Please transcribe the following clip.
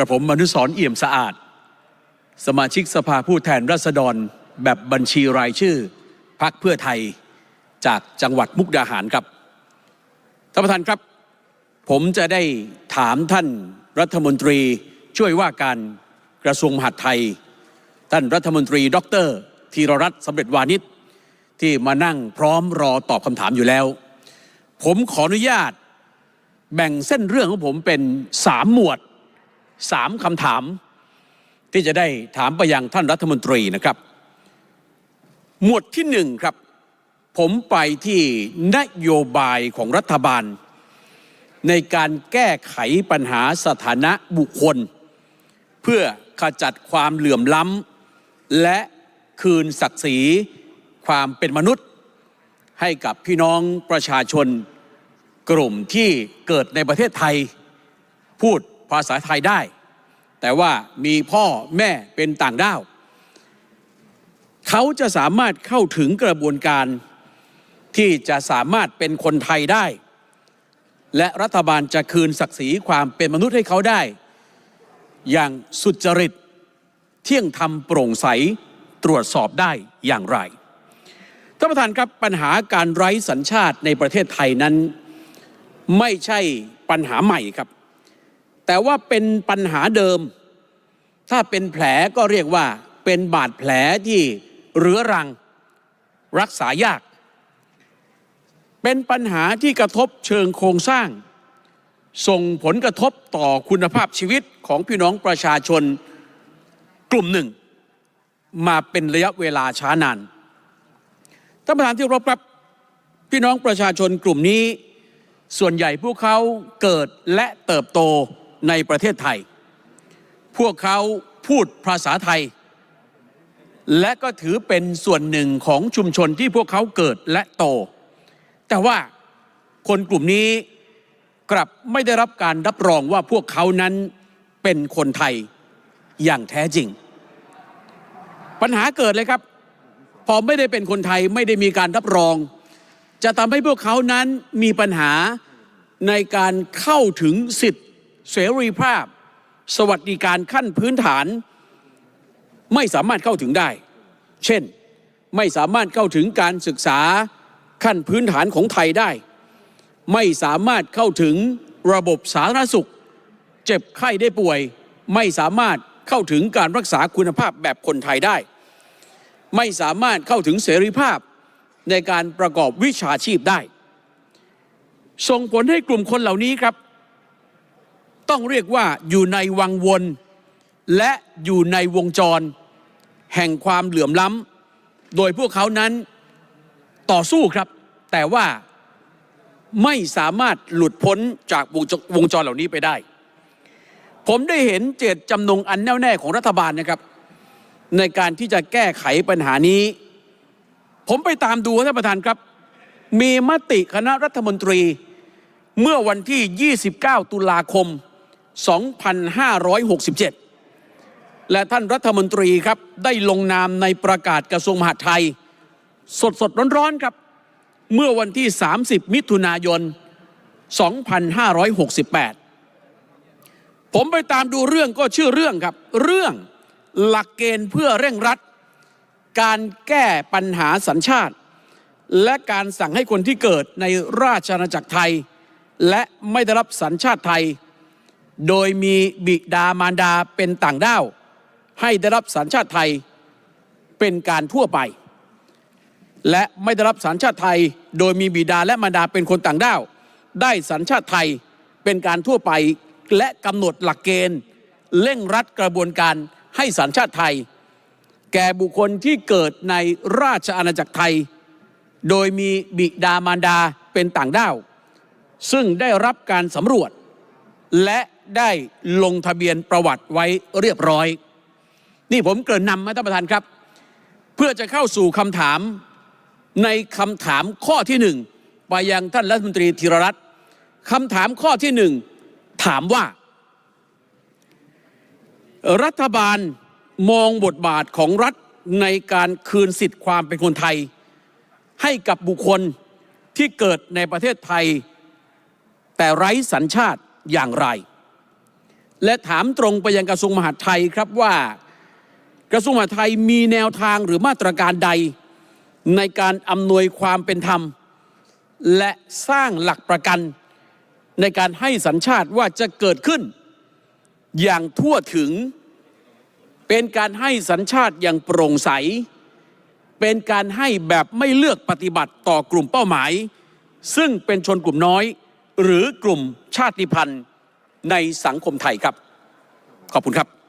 ระผมมนุสรเอี่ยมสะอาด สมาชิกสภาผู้แทนราษฎรแบบบัญชีรายชื่อพักเพื่อไทยจากจังหวัดมุกดาหารครับท่านประธานครับ ผมจะได้ถามท่านรัฐมนตรีช่วยว่าการกระทรวงมหาดไทย ท่านรัฐมนตรีดอกเตอรธีรรัตน์สำเร็จวานิชที่มานั่งพร้อมรอตอบคำถามอยู่แล้ว ผมขออนุญาตแบ่งเส้นเรื่องของผมเป็นสามหมวด สามคำถามที่จะได้ถามไปยังท่านรัฐมนตรีนะครับ หมวดที่หนึ่งครับ ผมไปที่นโยบายของรัฐบาล ในการแก้ไขปัญหาสถานะบุคคล เพื่อขจัดความเหลื่อมล้ำและคืนศักดิ์ศรีความเป็นมนุษย์ ให้กับพี่น้องประชาชนกลุ่มที่เกิดในประเทศไทย พูด ภาษาไทยได้ แต่ว่ามีพ่อแม่เป็นต่างด้าว เขาจะสามารถเข้าถึงกระบวนการที่จะสามารถเป็นคนไทยได้ และรัฐบาลจะคืนศักดิ์ศรีความเป็นมนุษย์ให้เขาได้ อย่างสุจริต เที่ยงธรรมโปร่งใสตรวจสอบได้อย่างไรท่านประธานครับปัญหาการไร้สัญชาติในประเทศไทยนั้น ไม่ใช่ปัญหาใหม่ครับ แต่ว่าเป็นปัญหาเดิม ถ้าเป็นแผลก็เรียกว่าเป็นบาดแผลที่เรื้อรัง รักษายาก เป็นปัญหาที่กระทบเชิงโครงสร้าง ส่งผลกระทบต่อคุณภาพชีวิตของพี่น้องประชาชนกลุ่มหนึ่ง มาเป็นระยะเวลาช้านานท่านประธานที่เคารบครับพี่น้องประชาชนกลุ่มนี้ ส่วนใหญ่พวกเขาเกิดและเติบโต ในประเทศไทย พวกเขาพูดภาษาไทย และก็ถือเป็นส่วนหนึ่งของชุมชนที่พวกเขาเกิดและโต แต่ว่าคนกลุ่มนี้กลับไม่ได้รับการรับรองว่าพวกเขานั้นเป็นคนไทยอย่างแท้จริง ปัญหาเกิดเลยครับ พอไม่ได้เป็นคนไทยไม่ได้มีการรับรอง จะทำให้พวกเขานั้นมีปัญหาในการเข้าถึงสิทธิ เสรีภาพ สวัสดิการขั้นพื้นฐาน ไม่สามารถเข้าถึงได้ เช่น ไม่สามารถเข้าถึงการศึกษาขั้นพื้นฐานของไทยได้ ไม่สามารถเข้าถึงระบบสาธารณสุข เจ็บไข้ได้ป่วย ไม่สามารถเข้าถึงการรักษาคุณภาพแบบคนไทยได้ ไม่สามารถเข้าถึงเสรีภาพในการประกอบวิชาชีพได้ ส่งผลให้กลุ่มคนเหล่านี้ครับ ต้องเรียกว่าอยู่ในวังวน และอยู่ในวงจร แห่งความเหลื่อมล้ำโดยพวกเขานั้นต่อสู้ครับ แต่ว่าไม่สามารถหลุดพ้นจากวงจวงจรเหล่านี้ไปได้ ผมได้เห็นเจตจำนงอันแน่วแน่ของรัฐบาลนะครับ ในการที่จะแก้ไขปัญหานี้ ผมไปตามดูท่านประธานครับ มีมติคณะรัฐมนตรีเมื่อวันที่ 29 ตุลาคม 2567 และท่านรัฐมนตรีครับได้ลงนามในประกาศกระทรวงมหาดไทย สดสดร้อนๆครับ เมื่อวันที่ 30 มิถุนายน 2568 ผมไปตามดูเรื่องก็ชื่อเรื่องครับ เรื่องหลักเกณฑ์เพื่อเร่งรัด การแก้ปัญหาสัญชาติ และการสั่งให้คนที่เกิดในราชอาณาจักรไทย และไม่ได้รับสัญชาติไทย โดยมีบิดามารดาเป็นต่างด้าว ให้ได้รับสัญชาติไทยเป็นการทั่วไป และไม่ได้รับสัญชาติไทย โดยมีบิดาและมารดาเป็นคนต่างด้าว ได้สัญชาติไทยเป็นการทั่วไป และกำหนดหลักเกณฑ์ เร่งรัดกระบวนการให้สัญชาติไทย แก่บุคคลที่เกิดในราชอาณาจักรไทย โดยมีบิดามารดาเป็นต่างด้าว ซึ่งได้รับการสำรวจและ ได้ลงทะเบียนประวัติไว้เรียบร้อย นี่ผมเกริ่นนำมาท่านประธานครับ เพื่อจะเข้าสู่คำถามในคำถามข้อที่หนึ่งไปยังท่านรัฐมนตรีธีรรัตน์คำถามข้อที่หนึ่งถามว่า รัฐบาลมองบทบาทของรัฐในการคืนสิทธิ์ความเป็นคนไทย ให้กับบุคคลที่เกิดในประเทศไทย แต่ไร้สัญชาติอย่างไร และถามตรงไปยังกระทรวงมหาดไทยครับว่า กระทรวงมหาดไทยมีแนวทางหรือมาตรการใด ในการอำนวยความเป็นธรรม และสร้างหลักประกัน ในการให้สัญชาติว่าจะเกิดขึ้น อย่างทั่วถึง เป็นการให้สัญชาติอย่างโปร่งใส เป็นการให้แบบไม่เลือกปฏิบัติต่อกลุ่มเป้าหมาย ซึ่งเป็นชนกลุ่มน้อย หรือกลุ่มชาติพันธุ์ ในสังคมไทยครับขอบคุณครับ